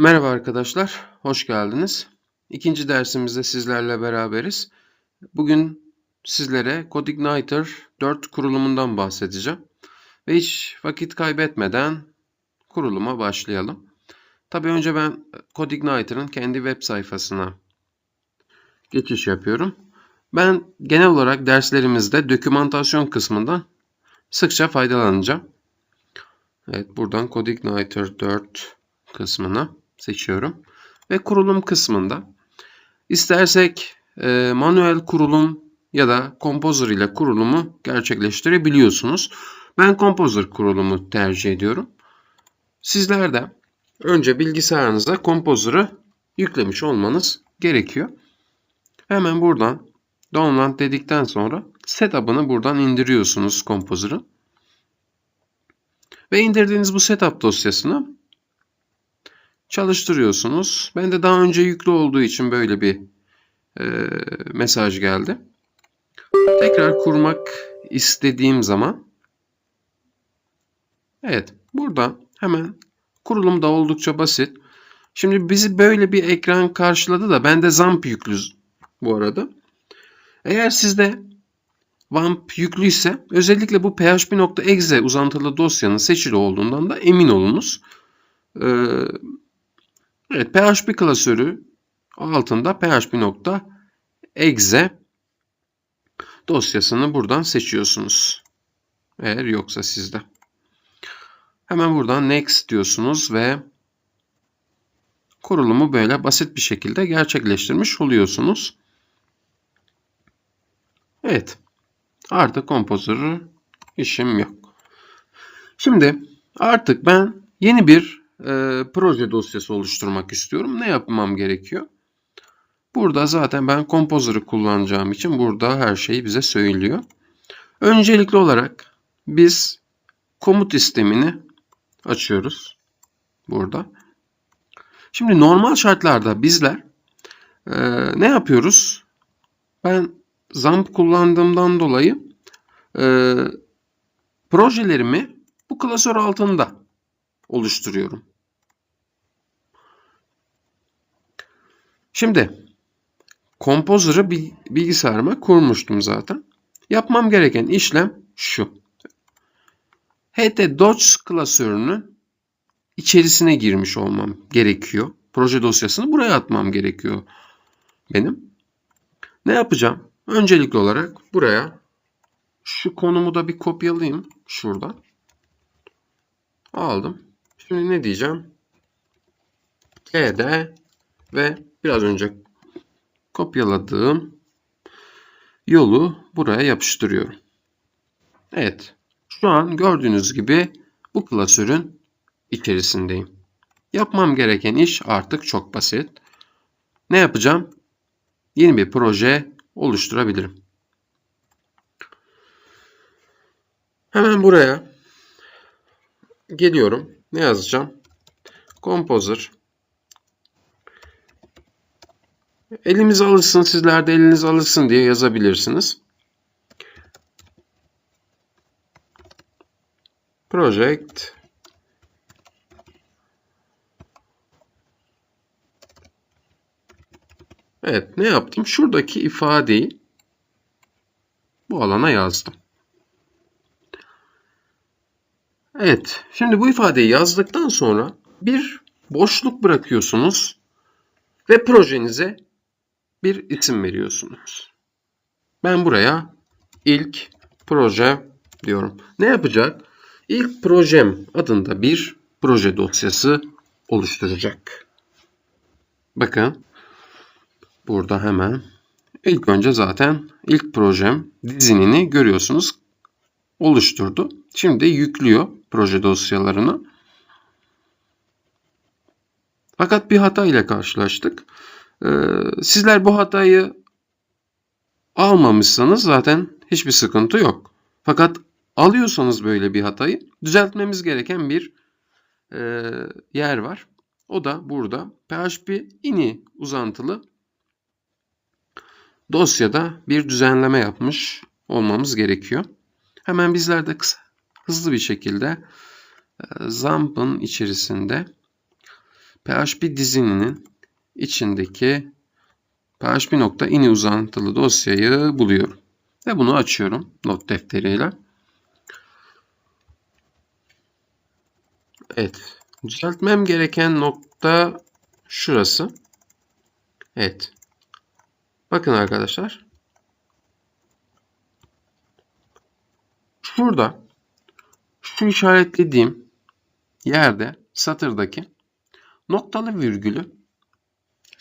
Merhaba arkadaşlar, hoş geldiniz. İkinci dersimizde sizlerle beraberiz. Bugün sizlere CodeIgniter 4 kurulumundan bahsedeceğim. Ve hiç vakit kaybetmeden kuruluma başlayalım. Tabii önce ben CodeIgniter'ın kendi web sayfasına geçiş yapıyorum. Ben genel olarak derslerimizde dokümantasyon kısmından sıkça faydalanacağım. Evet, buradan CodeIgniter 4 kısmına seçiyorum. Ve kurulum kısmında istersek e, manuel kurulum ya da Composer ile kurulumu gerçekleştirebiliyorsunuz. Ben Composer kurulumu tercih ediyorum. Sizler de önce bilgisayarınıza Composer'ı yüklemiş olmanız gerekiyor. Hemen buradan download dedikten sonra setup'ını buradan indiriyorsunuz Composer'ın. Ve indirdiğiniz bu setup dosyasını çalıştırıyorsunuz. Ben de daha önce yüklü olduğu için böyle bir e, mesaj geldi. Tekrar kurmak istediğim zaman evet burada hemen kurulum da oldukça basit. Şimdi bizi böyle bir ekran karşıladı da bende ZAMP yüklü bu arada. Eğer sizde WAMP yüklüyse özellikle bu php.exe uzantılı dosyanın seçili olduğundan da emin olunuz. Ee, Evet, PHP klasörü altında php.exe dosyasını buradan seçiyorsunuz. Eğer yoksa sizde. Hemen buradan next diyorsunuz ve kurulumu böyle basit bir şekilde gerçekleştirmiş oluyorsunuz. Evet. Artık Composer'ı işim yok. Şimdi artık ben yeni bir e, proje dosyası oluşturmak istiyorum. Ne yapmam gerekiyor? Burada zaten ben Composer'ı kullanacağım için burada her şeyi bize söylüyor. Öncelikli olarak biz komut istemini açıyoruz. Burada. Şimdi normal şartlarda bizler e, ne yapıyoruz? Ben ZAMP kullandığımdan dolayı e, projelerimi bu klasör altında oluşturuyorum. Şimdi Composer'ı bilgisayarıma kurmuştum zaten. Yapmam gereken işlem şu. HT Docs klasörünün içerisine girmiş olmam gerekiyor. Proje dosyasını buraya atmam gerekiyor benim. Ne yapacağım? Öncelikli olarak buraya şu konumu da bir kopyalayayım şuradan. Aldım. Şimdi ne diyeceğim? KD ve biraz önce kopyaladığım yolu buraya yapıştırıyorum. Evet. Şu an gördüğünüz gibi bu klasörün içerisindeyim. Yapmam gereken iş artık çok basit. Ne yapacağım? Yeni bir proje oluşturabilirim. Hemen buraya geliyorum. Ne yazacağım? Composer Elimiz alışsın, sizler de eliniz alışsın diye yazabilirsiniz. Project Evet, ne yaptım? Şuradaki ifadeyi bu alana yazdım. Evet, şimdi bu ifadeyi yazdıktan sonra bir boşluk bırakıyorsunuz ve projenize bir isim veriyorsunuz. Ben buraya ilk proje diyorum. Ne yapacak? İlk projem adında bir proje dosyası oluşturacak. Bakın burada hemen ilk önce zaten ilk projem dizinini görüyorsunuz oluşturdu. Şimdi yüklüyor proje dosyalarını. Fakat bir hata ile karşılaştık. Ee, sizler bu hatayı almamışsanız zaten hiçbir sıkıntı yok. Fakat alıyorsanız böyle bir hatayı düzeltmemiz gereken bir e, yer var. O da burada PHP ini uzantılı dosyada bir düzenleme yapmış olmamız gerekiyor. Hemen bizler de kısa, hızlı bir şekilde e, ZAMP'ın içerisinde PHP dizininin içindeki php.ini uzantılı dosyayı buluyorum. Ve bunu açıyorum not defteriyle. Evet. Düzeltmem gereken nokta şurası. Evet. Bakın arkadaşlar. Şurada şu işaretlediğim yerde satırdaki noktalı virgülü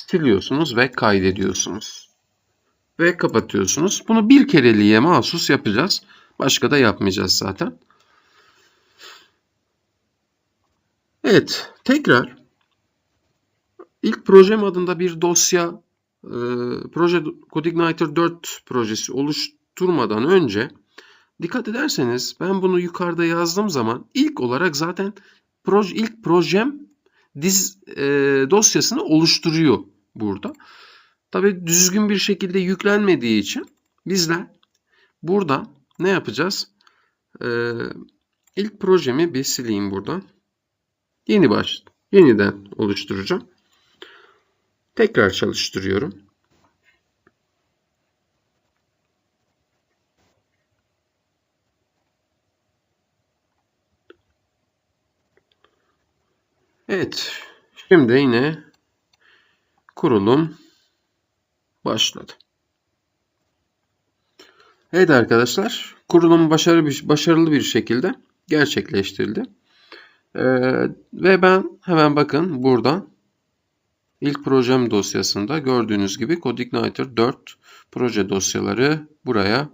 siliyorsunuz ve kaydediyorsunuz. Ve kapatıyorsunuz. Bunu bir kereliğe mahsus yapacağız. Başka da yapmayacağız zaten. Evet, tekrar ilk projem adında bir dosya e, proje CodeIgniter 4 projesi oluşturmadan önce dikkat ederseniz ben bunu yukarıda yazdığım zaman ilk olarak zaten proje ilk projem diz e, dosyasını oluşturuyor burada. Tabi düzgün bir şekilde yüklenmediği için bizler burada ne yapacağız? Ee, ilk projemi bir sileyim buradan. Yeni baş, yeniden oluşturacağım. Tekrar çalıştırıyorum. Evet. Şimdi yine kurulum başladı. Evet arkadaşlar, kurulum başarılı bir, başarılı bir şekilde gerçekleştirildi. Ee, ve ben hemen bakın buradan ilk projem dosyasında gördüğünüz gibi CodeIgniter 4 proje dosyaları buraya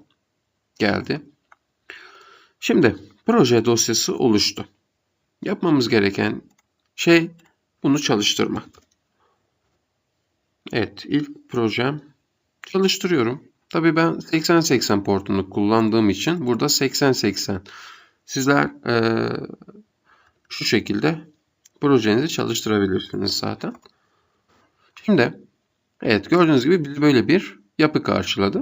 geldi. Şimdi proje dosyası oluştu. Yapmamız gereken şey bunu çalıştırmak. Evet, ilk projem çalıştırıyorum. Tabii ben 8080 portunu kullandığım için burada 8080. Sizler e, şu şekilde projenizi çalıştırabilirsiniz zaten. Şimdi evet gördüğünüz gibi böyle bir yapı karşıladı.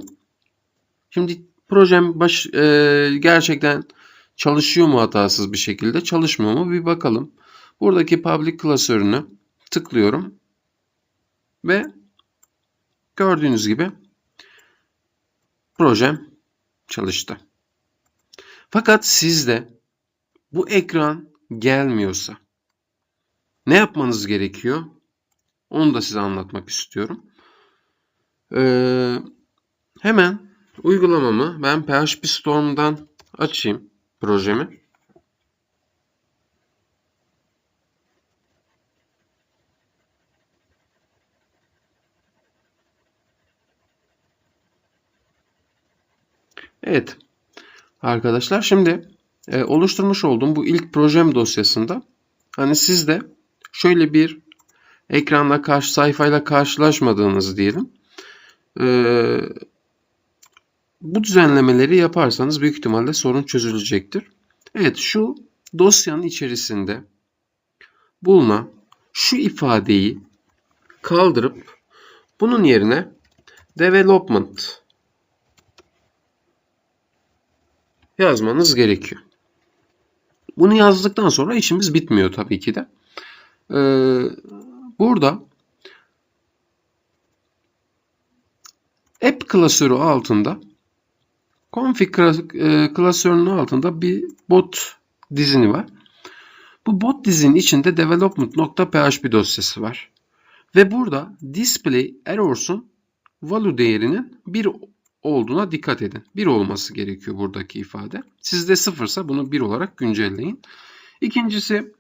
Şimdi projem baş, e, gerçekten çalışıyor mu hatasız bir şekilde çalışmıyor mu bir bakalım. Buradaki public klasörünü tıklıyorum ve gördüğünüz gibi projem çalıştı. Fakat sizde bu ekran gelmiyorsa ne yapmanız gerekiyor? Onu da size anlatmak istiyorum. Ee, hemen uygulamamı ben PHP Storm'dan açayım projemi. Evet. Arkadaşlar şimdi e, oluşturmuş olduğum bu ilk projem dosyasında hani siz de şöyle bir ekranla karşı sayfayla karşılaşmadığınız diyelim. E, bu düzenlemeleri yaparsanız büyük ihtimalle sorun çözülecektir. Evet şu dosyanın içerisinde bulunan şu ifadeyi kaldırıp bunun yerine development yazmanız gerekiyor. Bunu yazdıktan sonra işimiz bitmiyor tabii ki de. Ee, burada app klasörü altında config e, klasörünün altında bir bot dizini var. Bu bot dizinin içinde development.php dosyası var. Ve burada display errors'un value değerinin 1 olduğuna dikkat edin. 1 olması gerekiyor buradaki ifade. Sizde 0 ise bunu 1 olarak güncelleyin. İkincisi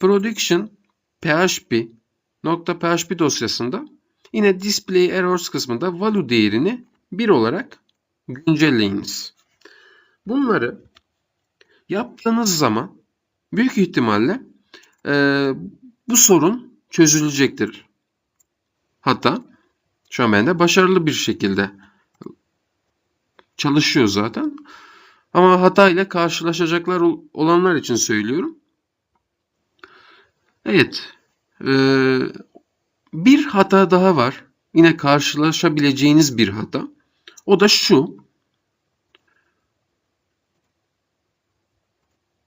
production php nokta php dosyasında yine display errors kısmında value değerini 1 olarak güncelleyiniz. Bunları yaptığınız zaman büyük ihtimalle e, bu sorun çözülecektir. Hatta şu an bende başarılı bir şekilde çalışıyor zaten. Ama hata ile karşılaşacaklar olanlar için söylüyorum. Evet. Ee, bir hata daha var. Yine karşılaşabileceğiniz bir hata. O da şu.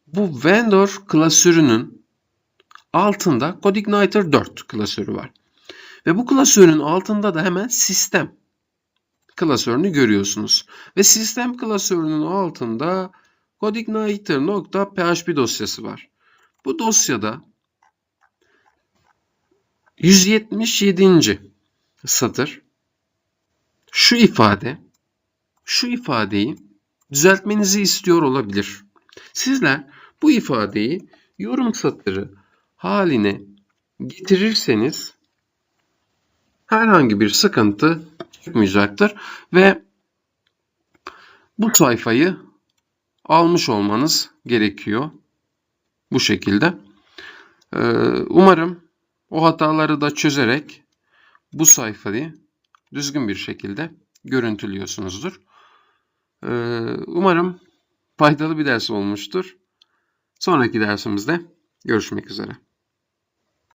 Bu vendor klasörünün altında CodeIgniter 4 klasörü var. Ve bu klasörün altında da hemen sistem klasörünü görüyorsunuz. Ve sistem klasörünün altında CodeIgniter.php dosyası var. Bu dosyada 177. satır şu ifade şu ifadeyi düzeltmenizi istiyor olabilir. Sizler bu ifadeyi yorum satırı haline getirirseniz herhangi bir sıkıntı çıkmayacaktır ve bu sayfayı almış olmanız gerekiyor. Bu şekilde. Ee, umarım o hataları da çözerek bu sayfayı düzgün bir şekilde görüntülüyorsunuzdur. Ee, umarım faydalı bir ders olmuştur. Sonraki dersimizde görüşmek üzere.